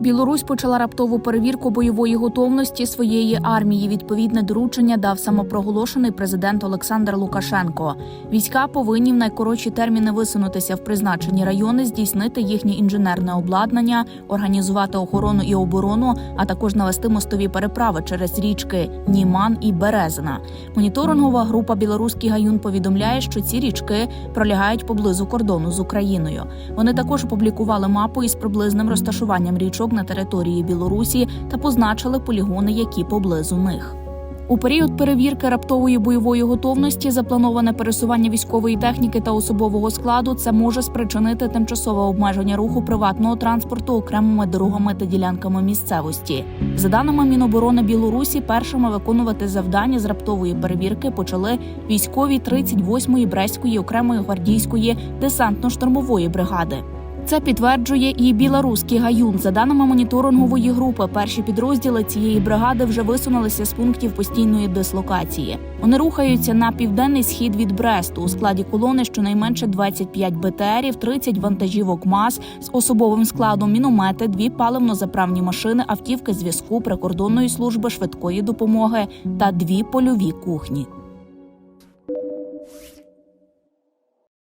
Білорусь почала раптову перевірку бойової готовності своєї армії. Відповідне доручення дав самопроголошений президент Олександр Лукашенко. Війська повинні в найкоротші терміни висунутися в призначені райони, здійснити їхнє інженерне обладнання, організувати охорону і оборону, а також навести мостові переправи через річки Німан і Березина. Моніторингова група Білоруський гаюн повідомляє, що ці річки пролягають поблизу кордону з Україною. Вони також опублікували мапу із приблизним розташуванням річок на території Білорусі та позначили полігони, які поблизу них. У період перевірки раптової бойової готовності заплановане пересування військової техніки та особового складу це може спричинити тимчасове обмеження руху приватного транспорту окремими дорогами та ділянками місцевості. За даними Міноборони Білорусі, першими виконувати завдання з раптової перевірки почали військові 38-ї Брестської окремої гвардійської десантно-штурмової бригади. Це підтверджує і білоруський гаюн. За даними моніторингової групи, перші підрозділи цієї бригади вже висунулися з пунктів постійної дислокації. Вони рухаються на південний схід від Бресту у складі колони щонайменше 25 БТРів, 30 вантажівок МАЗ з особовим складом, міномети, дві паливно-заправні машини, автівки зв'язку, прикордонної служби швидкої допомоги та дві польові кухні.